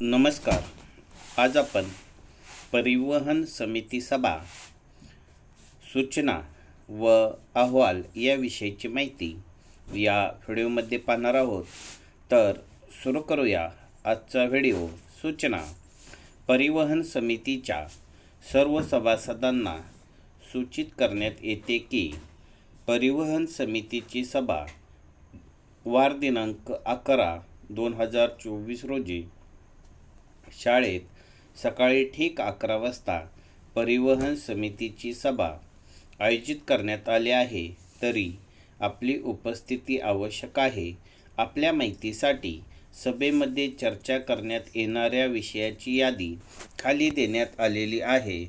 नमस्कार. आज आपण परिवहन समिती सभा सूचना व अहवाल याविषयीची माहिती या व्हिडिओमध्ये पाहणार आहोत. तर सुरू करूया आजचा व्हिडिओ. सूचना. परिवहन समितीच्या सर्व सभासदांना सूचित करण्यात येते की परिवहन समितीची सभा वार दिनांक अकरा दोन हजार चोवीस रोजी शाळेत सकाळी ठीक अकरा वाजता परिवहन समितीची सभा आयोजित करण्यात आली आहे. तरी आपली उपस्थिती आवश्यक आहे. आपल्या माहितीसाठी सभेमध्ये चर्चा करण्यात येणाऱ्या विषयाची यादी खाली देण्यात आलेली आहे.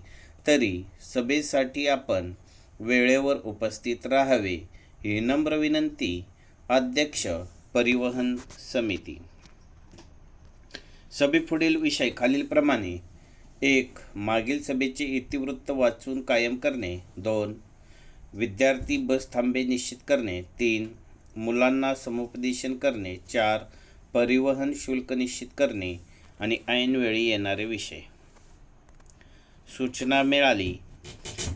तरी सभेसाठी आपण वेळेवर उपस्थित राहावे ही नम्र विनंती. अध्यक्ष परिवहन समिती. सभेपुढील विषय खालीलप्रमाणे. एक मागील सभेचे इतिवृत्त वाचून कायम करणे. दोन विद्यार्थी बस थांबे निश्चित करणे. तीन मुलांना समुपदेशन करणे. चार परिवहन शुल्क निश्चित करणे आणि ऐनवेळी येणारे विषय. सूचना मिळाली.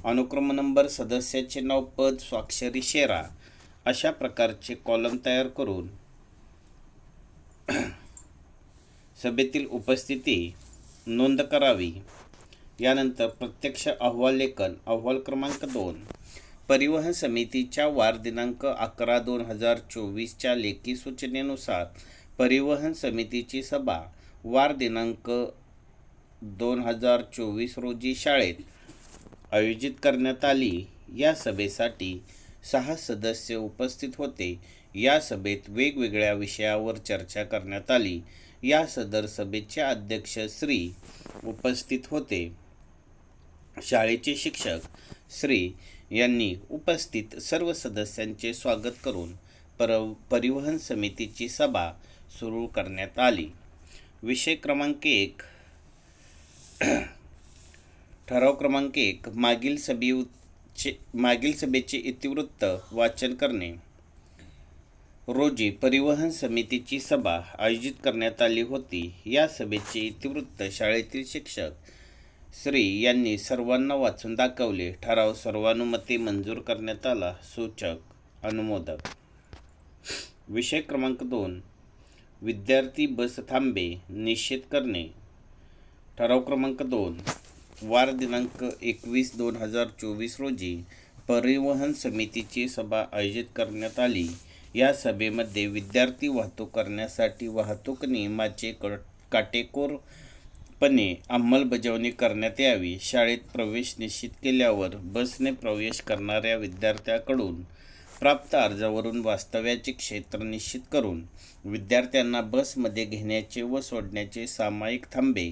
अनुक्रम नंबर सदस्याचे नाव पद स्वाक्षरी शेरा अशा प्रकारचे कॉलम तयार करून सभेतील उपस्थिती नोंद करावी. यानंतर प्रत्यक्ष अहवाल लेखन अहवाल क्रमांक दोन. परिवहन समितीच्या वार दिनांक अकरा दोन हजार चोवीसच्या लेखी सूचनेनुसार परिवहन समितीची सभा वार दिनांक दोन हजार चोवीस रोजी शाळेत आयोजित करण्यात आली. या सभेसाठी सहा सदस्य उपस्थित होते. या सभेत वेगवेगळ्या विषयावर चर्चा करण्यात आली. या सदर सभेचे अध्यक्ष श्री उपस्थित होते. शाळेचे शिक्षक श्री यांनी उपस्थित सर्व सदस्यांचे स्वागत करून पर परिवहन समितीची सभा सुरू करण्यात आली. विषय क्रमांक एक ठराव क्रमांक एक मागील सभेचे मागील सभेचे इतिवृत्त वाचन करणे. रोजी परिवहन समितीची सभा आयोजित करण्यात आली होती. या सभेचे इतिवृत्त शाळेतील शिक्षक श्री यांनी सर्वांना वाचून दाखवले. ठराव सर्वानुमते मंजूर करण्यात आला. सूचक अनुमोदक. विषय क्रमांक दोन. विद्यार्थी बस थांबे निश्चित करणे. ठराव क्रमांक दोन. वार दिनांक एकवीस दोन हजार चोवीस रोजी परिवहन समितीची सभा आयोजित करण्यात आली. या सभेमध्ये विद्यार्थी वाहतूक करण्यासाठी वाहतूक नियमाचे क काटेकोरपणे अंमलबजावणी करण्यात यावी. शाळेत प्रवेश निश्चित केल्यावर बसने प्रवेश करणाऱ्या विद्यार्थ्याकडून प्राप्त अर्जावरून वास्तव्याचे क्षेत्र निश्चित करून विद्यार्थ्यांना बसमध्ये घेण्याचे व सोडण्याचे सामायिक थांबे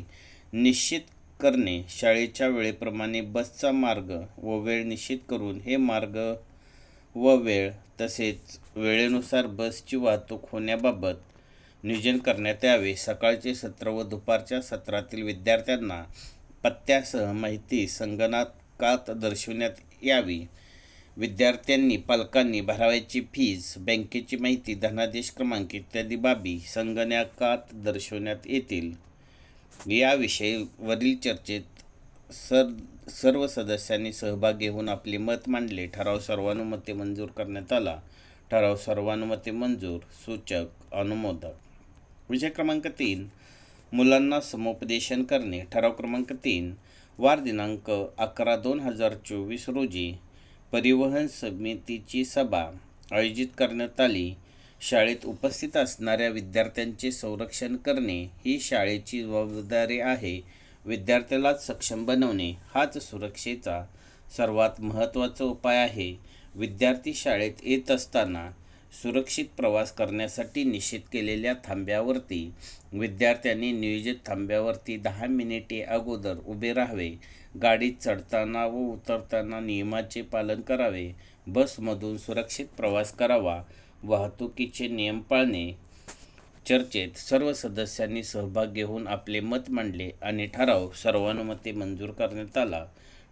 निश्चित करणे शाळेच्या वेळेप्रमाणे बसचा मार्ग व वेळ निश्चित करून हे मार्ग व वेळ तसेच वेळेनुसार बसची वाहतूक होण्याबाबत नियोजन करण्यात यावे. सकाळचे सत्र व दुपारच्या सत्रातील विद्यार्थ्यांना पत्त्यासह माहिती संगणकात दर्शवण्यात यावी. विद्यार्थ्यांनी पालकांनी भरावयाची फीज बँकेची माहिती धनादेश क्रमांक इत्यादी बाबी संगणकात दर्शवण्यात येतील. याविषयी वरील चर्चेत सर सर्व सदस्यांनी सहभाग घेऊन आपले मत मांडले. ठराव सर्वानुमते मंजूर करण्यात आला. ठराव सर्वानुमते मंजूर सूचक अनुमोदक. विषय क्रमांक तीन मुलांना समुपदेशन करणे. ठराव क्रमांक तीन वार दिनांक अकरा दोन हजार चोवीस रोजी परिवहन समितीची सभा आयोजित करण्यात आली. शाळेत उपस्थित असणाऱ्या विद्यार्थ्यांचे संरक्षण करणे ही शाळेची जबाबदारी आहे. विद्यार्थ्यालाच सक्षम बनवणे हाच सुरक्षेचा सर्वात महत्त्वाचा उपाय आहे. विद्यार्थी शाळेत येत असताना सुरक्षित प्रवास करण्यासाठी निश्चित केलेल्या थांब्यावरती विद्यार्थ्यांनी नियोजित थांब्यावरती दहा मिनिटे अगोदर उभे राहावे. गाडीत चढताना व उतरताना नियमाचे पालन करावे. बसमधून सुरक्षित प्रवास करावा. वाहतुकीचे नियम पाळणे. चर्चेत सर्व सदस्यांनी सहभाग घेऊन आपले मत मांडले आणि ठराव सर्वानुमते मंजूर करण्यात आला.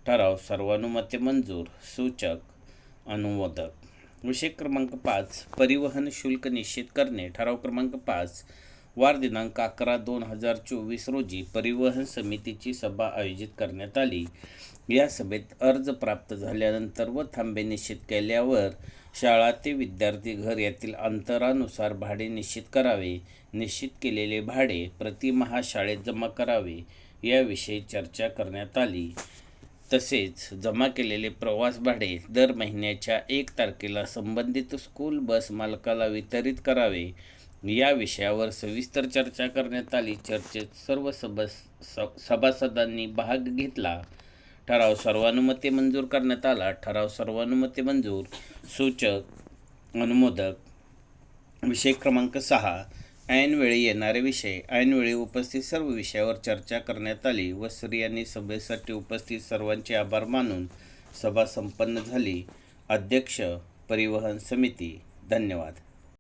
ठराव सर्वानुमते मंजूर सूचक अनुमोदक. विषय क्रमांक पाच परिवहन शुल्क निश्चित करणे. ठराव क्रमांक पाच वार दिनांक अकरा दोन हजार चोवीस रोजी परिवहन समितीची सभा आयोजित करण्यात आली. या सभेत अर्ज प्राप्त झाल्यानंतर व थांबे निश्चित केल्यावर शाळा ते विद्यार्थी घर यातील अंतरानुसार भाडे निश्चित करावे. निश्चित केलेले भाडे प्रतिमहा शाळेत जमा करावे याविषयी चर्चा करण्यात आली. तसेच जमा केलेले प्रवास भाडे दर महिन्याच्या एक तारखेला संबंधित स्कूल बस मालकाला वितरित करावे. या विषयावर सविस्तर चर्चा करण्यात आली. चर्चेत सर्व सभास स- सभासदांनी भाग घेतला. ठराव सर्वानुमते मंजूर करण्यात आला. ठराव सर्वानुमते मंजूर सूचक अनुमोदक विषय क्रमांक सहा ऐनवेळी येणारे विषय ऐनवेळी उपस्थित सर्व विषयावर चर्चा करण्यात आली व स्त्रियांनी सभेसाठी उपस्थित सर्वांचे आभार मानून सभा संपन्न झाली. अध्यक्ष परिवहन समिती धन्यवाद.